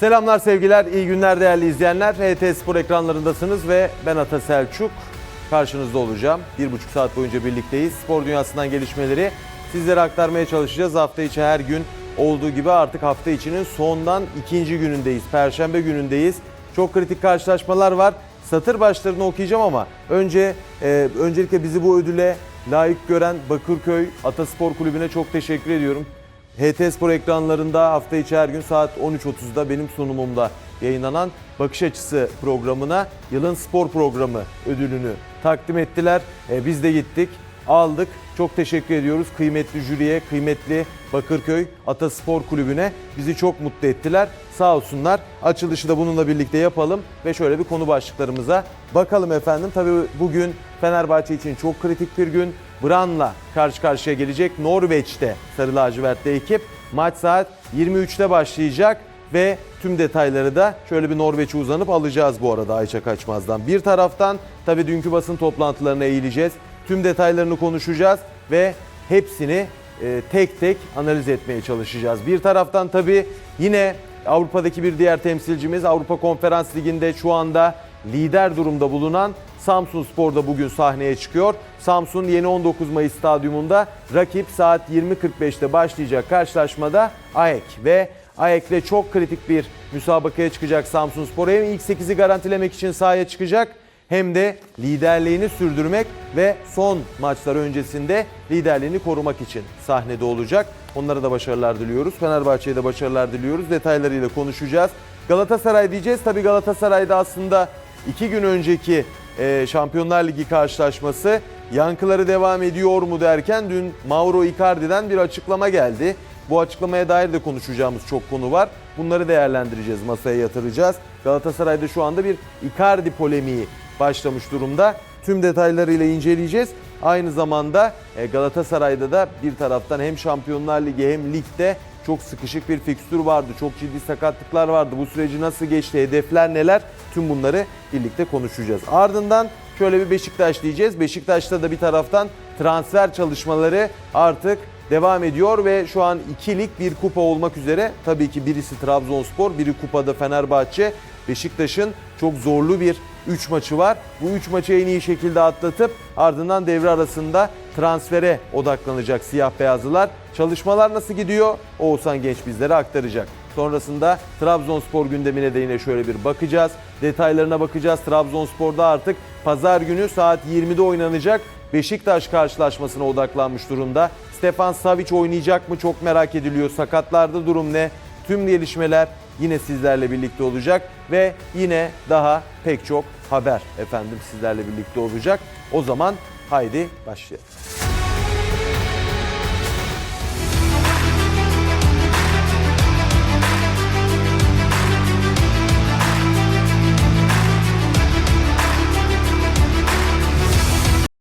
Selamlar sevgiler, iyi günler değerli izleyenler. HT Spor ekranlarındasınız ve ben Ata Selçuk. Karşınızda olacağım. Bir buçuk saat boyunca birlikteyiz. Spor dünyasından gelişmeleri sizlere aktarmaya çalışacağız. Hafta içi her gün olduğu gibi artık hafta içinin sondan ikinci günündeyiz. Perşembe günündeyiz. Çok kritik karşılaşmalar var. Satır başlarını okuyacağım ama önce e, öncelikle bizi bu ödüle layık gören Bakırköy Ataspor Kulübü'ne çok teşekkür ediyorum. HT Spor ekranlarında hafta içi her gün saat 13.30'da benim sunumumda yayınlanan Bakış Açısı programına yılın spor programı ödülünü takdim ettiler. E, biz de gittik, aldık. Çok teşekkür ediyoruz kıymetli jüriye, kıymetli Bakırköy Ataspor Kulübü'ne. Bizi çok mutlu ettiler. Sağ olsunlar. Açılışı da bununla birlikte yapalım ve şöyle bir konu başlıklarımıza bakalım efendim. Tabii bugün Fenerbahçe için çok kritik bir gün. Bran'la karşı karşıya gelecek Norveç'te Sarı Lacivertli ekip. Maç saat 23'te başlayacak ve tüm detayları da şöyle bir Norveç'e uzanıp alacağız bu arada Ayça Kaçmaz'dan. Bir taraftan tabii dünkü basın toplantılarına eğileceğiz. Tüm detaylarını konuşacağız ve hepsini e, tek tek analiz etmeye çalışacağız. Bir taraftan tabii yine Avrupa'daki bir diğer temsilcimiz Avrupa Konferans Ligi'nde şu anda lider durumda bulunan Samsun Spor da bugün sahneye çıkıyor. Samsun yeni 19 Mayıs stadyumunda rakip saat 20.45'te başlayacak karşılaşmada AEK ve AEK'le çok kritik bir müsabakaya çıkacak Samsun Spor. Hem ilk 8'i garantilemek için sahaya çıkacak hem de liderliğini sürdürmek ve son maçlar öncesinde liderliğini korumak için sahnede olacak. Onlara da başarılar diliyoruz. Fenerbahçe'ye de başarılar diliyoruz. Detaylarıyla konuşacağız. Galatasaray diyeceğiz. Tabii Galatasaray'da aslında iki gün önceki e, Şampiyonlar Ligi karşılaşması yankıları devam ediyor mu derken dün Mauro Icardi'den bir açıklama geldi. Bu açıklamaya dair de konuşacağımız çok konu var. Bunları değerlendireceğiz, masaya yatıracağız. Galatasaray'da şu anda bir Icardi polemiği başlamış durumda. Tüm detaylarıyla inceleyeceğiz. Aynı zamanda e, Galatasaray'da da bir taraftan hem Şampiyonlar Ligi hem ligde çok sıkışık bir fikstür vardı. Çok ciddi sakatlıklar vardı. Bu süreci nasıl geçti, hedefler neler? Tüm bunları birlikte konuşacağız. Ardından şöyle bir Beşiktaş diyeceğiz. Beşiktaş'ta da bir taraftan transfer çalışmaları artık devam ediyor ve şu an ikilik bir kupa olmak üzere tabii ki birisi Trabzonspor, biri kupada Fenerbahçe. Beşiktaş'ın çok zorlu bir 3 maçı var. Bu 3 maçı en iyi şekilde atlatıp ardından devre arasında transfere odaklanacak siyah beyazlılar. Çalışmalar nasıl gidiyor? Oğuzhan Genç bizlere aktaracak. Sonrasında Trabzonspor gündemine de yine şöyle bir bakacağız. Detaylarına bakacağız. Trabzonspor'da artık pazar günü saat 20'de oynanacak Beşiktaş karşılaşmasına odaklanmış durumda. Stefan Savic oynayacak mı çok merak ediliyor. Sakatlarda durum ne? Tüm gelişmeler yine sizlerle birlikte olacak ve yine daha pek çok haber efendim sizlerle birlikte olacak. O zaman haydi başlayalım.